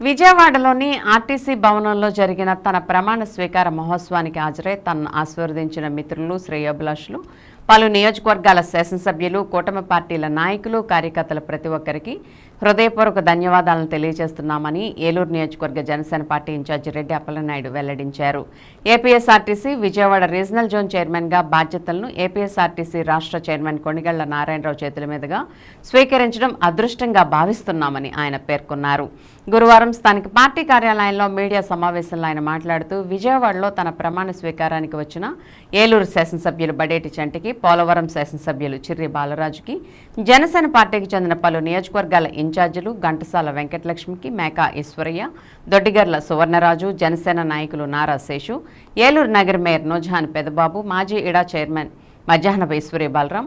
విజయవాడలోని ఆర్టీసీ భవనంలో జరిగిన తన ప్రమాణ స్వీకార మహోత్సవానికి హాజరై తనను ఆశీర్వదించిన మిత్రులు శ్రేయోభిలాషులు పలు నియోజకవర్గాల శాసనసభ్యులు కూటమి పార్టీల నాయకులు కార్యకర్తల ప్రతి ఒక్కరికి హృదయపూర్వక ధన్యవాదాలను తెలియజేస్తున్నామని ఏలూరు నియోజకవర్గ జనసేన పార్టీ ఇన్ఛార్జి రెడ్డి అప్పలనాయుడు వెల్లడించారు. ఏపీఎస్ఆర్టీసీ విజయవాడ రీజనల్ జోన్ చైర్మన్గా బాధ్యతలను ఏపీఎస్ఆర్టీసీ రాష్ట్ర చైర్మన్ కొణిగళ్ళ నారాయణరావు చేతుల మీదుగా స్వీకరించడం అదృష్టంగా భావిస్తున్నామని ఆయన పేర్కొన్నారు. గురువారం స్థానిక పార్టీ కార్యాలయంలో మీడియా సమావేశంలో ఆయన మాట్లాడుతూ విజయవాడలో తన ప్రమాణ స్వీకారానికి వచ్చిన ఏలూరు శాసనసభ్యులు బడేటి చంటికి పోలవరం శాసనసభ్యులు చిర్రి బాలరాజుకి జనసేన పార్టీకి చెందిన పలు నియోజకవర్గాల ఇన్ఛార్జీలు ఘంటసాల వెంకటలక్ష్మికి మేకా ఈశ్వరయ్య దొడ్డిగర్ల సువర్ణరాజు జనసేన నాయకులు నారా శేషు ఏలూరు నగర్ మేయర్ నోజాన్ పెదబాబు మాజీ ఇడా చైర్మన్ మధ్యాహ్నపు ఈశ్వరి బాలరాం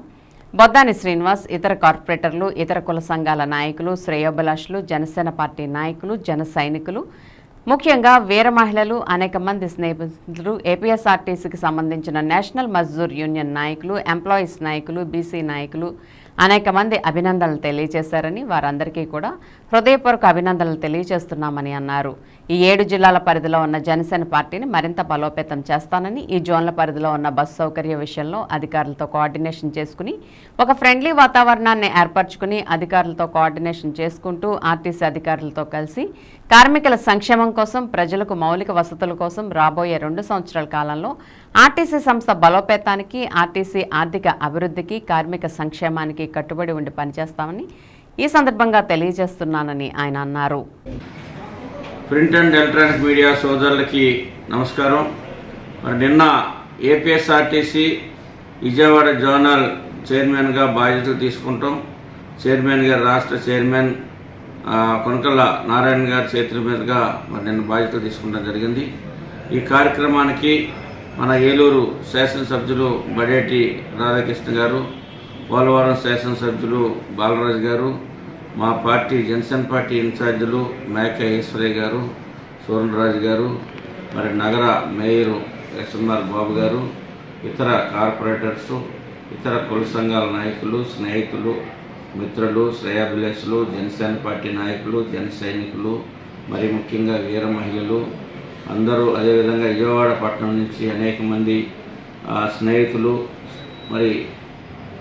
బొద్దాని శ్రీనివాస్ ఇతర కార్పొరేటర్లు ఇతర కుల సంఘాల నాయకులు శ్రేయోభిలాషులు జనసేన పార్టీ నాయకులు జన సైనికులు ముఖ్యంగా వీర మహిళలు అనేక మంది స్నేహితులు ఏపీఎస్ఆర్టీసీకి సంబంధించిన నేషనల్ మజ్దూర్ యూనియన్ నాయకులు ఎంప్లాయీస్ నాయకులు బీసీ నాయకులు అనేక మంది అభినందనలు తెలియజేశారని వారందరికీ కూడా హృదయపూర్వక అభినందనలు తెలియజేస్తున్నామని అన్నారు. ఈ ఏడు జిల్లాల పరిధిలో ఉన్న జనసేన పార్టీని మరింత బలోపేతం చేస్తానని ఈ జోన్ల పరిధిలో ఉన్న బస్సు సౌకర్య విషయంలో అధికారులతో కోఆర్డినేషన్ చేసుకుని ఒక ఫ్రెండ్లీ వాతావరణాన్ని ఏర్పరచుకుని అధికారులతో కోఆర్డినేషన్ చేసుకుంటూ ఆర్టీసీ అధికారులతో కలిసి కార్మికుల సంక్షేమం కోసం ప్రజలకు మౌలిక వసతుల కోసం రాబోయే రెండు సంవత్సరాల కాలంలో ఆర్టీసీ సంస్థ బలోపేతానికి ఆర్టీసీ ఆర్థిక అభివృద్ధికి కార్మిక సంక్షేమానికి కట్టుబడి ఉండి పనిచేస్తామని ఈ సందర్భంగా తెలియజేస్తున్నానని ఆయన అన్నారు. ప్రింట్ అండ్ ఎలక్ట్రానిక్ మీడియా సోదరులకి నమస్కారం. మరి నిన్న ఏపీఎస్ఆర్టీసీ విజయవాడ జోనల్ చైర్మన్గా బాధ్యతలు తీసుకుంటాం. చైర్మన్ గారు రాష్ట్ర చైర్మన్ ఆ, కొనకళ్ళ నారాయణ గారి చేతుల మీదుగా మరి నిన్న బాధ్యతలు తీసుకోవడం జరిగింది. ఈ కార్యక్రమానికి మన ఏలూరు శాసనసభ్యులు బడేటి రాధాకృష్ణ గారు పోలవరం శాసనసభ్యులు బాలరాజు గారు మా పార్టీ జనసేన పార్టీ ఇన్ఛార్జీలు మేక ఈశ్వరయ్య గారు సూర్యరాజు గారు మరి నగర మేయర్ ఎస్ఎన్ఆర్ బాబు గారు ఇతర కార్పొరేటర్స్ ఇతర కుల సంఘాల నాయకులు స్నేహితులు మిత్రులు శ్రేయాభిలాషులు జనసేన పార్టీ నాయకులు జన సైనికులు మరి ముఖ్యంగా వీర మహిళలు అందరూ అదేవిధంగా విజయవాడ పట్టణం నుంచి అనేక మంది ఆ, స్నేహితులు మరి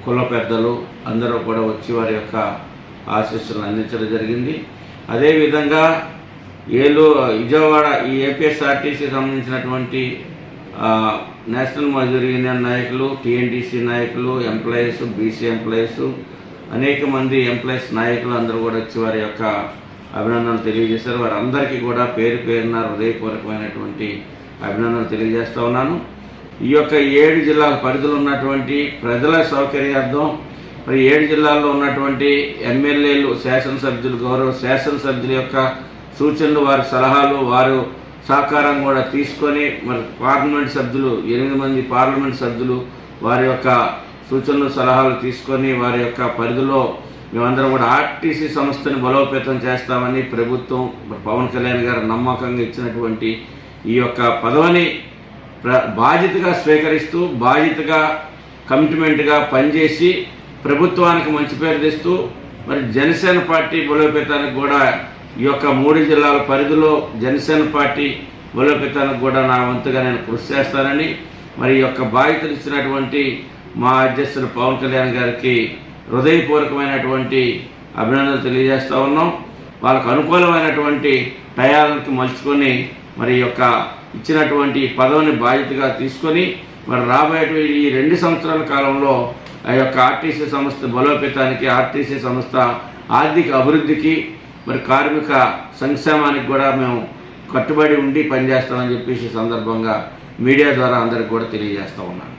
కుల పెద్దలు అందరూ కూడా వచ్చి వారి యొక్క ఆశీస్సులను అందించడం జరిగింది. అదేవిధంగా ఏలూ విజయవాడ ఈ ఏపీఎస్ఆర్టీసీ సంబంధించినటువంటి నేషనల్ మజూర్ యూనియన్ నాయకులు టీఎన్టీసీ నాయకులు ఎంప్లాయీస్ బీసీ ఎంప్లాయీస్ అనేక మంది ఎంప్లాయీస్ నాయకులు అందరూ కూడా వచ్చి వారి యొక్క అభినందనలు తెలియజేశారు. వారందరికీ కూడా పేరు పేరున హృదయపూర్వకమైనటువంటి అభినందనలు తెలియజేస్తా ఉన్నాను. ఈ యొక్క ఏడు జిల్లాల పరిధిలో ఉన్నటువంటి ప్రజల సౌకర్యార్థం మరి ఏడు జిల్లాల్లో ఉన్నటువంటి ఎమ్మెల్యేలు శాసనసభ్యులు గౌరవ శాసనసభ్యుల యొక్క సూచనలు వారి సలహాలు వారు సహకారం కూడా తీసుకొని మరి పార్లమెంట్ సభ్యులు ఎనిమిది మంది పార్లమెంట్ సభ్యులు వారి యొక్క సూచనలు సలహాలు తీసుకొని వారి యొక్క పరిధిలో మేమందరం కూడా ఆర్టీసీ సంస్థని బలోపేతం చేస్తామని ప్రభుత్వం పవన్ కళ్యాణ్ గారు నమ్మకంగా ఇచ్చినటువంటి ఈ యొక్క పదవిని బాధ్యతగా స్వీకరిస్తూ బాధ్యతగా కమిట్మెంట్గా పనిచేసి ప్రభుత్వానికి మంచి పేరు తెస్తూ మరి జనసేన పార్టీ బలోపేతానికి కూడా ఈ యొక్క మూడు జిల్లాల పరిధిలో జనసేన పార్టీ బలోపేతానికి కూడా నా వంతుగా నేను కృషి చేస్తానని మరి యొక్క బాధ్యతలు ఇచ్చినటువంటి మా అధ్యక్షులు పవన్ కళ్యాణ్ గారికి హృదయపూర్వకమైనటువంటి అభినందనలు తెలియజేస్తూ ఉన్నాం. వాళ్ళకు అనుకూలమైనటువంటి టయాలను మలుచుకొని మరి యొక్క ఇచ్చినటువంటి పదవిని బాధ్యతగా తీసుకొని మరి రాబోయేటువంటి ఈ రెండు సంవత్సరాల కాలంలో ఆ యొక్క ఆర్టీసీ సంస్థ బలోపేతానికి ఆర్టీసీ సంస్థ ఆర్థిక అభివృద్ధికి మరి కార్మిక సంక్షేమానికి కూడా మేము కట్టుబడి ఉండి పనిచేస్తామని చెప్పేసి సందర్భంగా మీడియా ద్వారా అందరికి కూడా తెలియజేస్తా ఉన్నాను.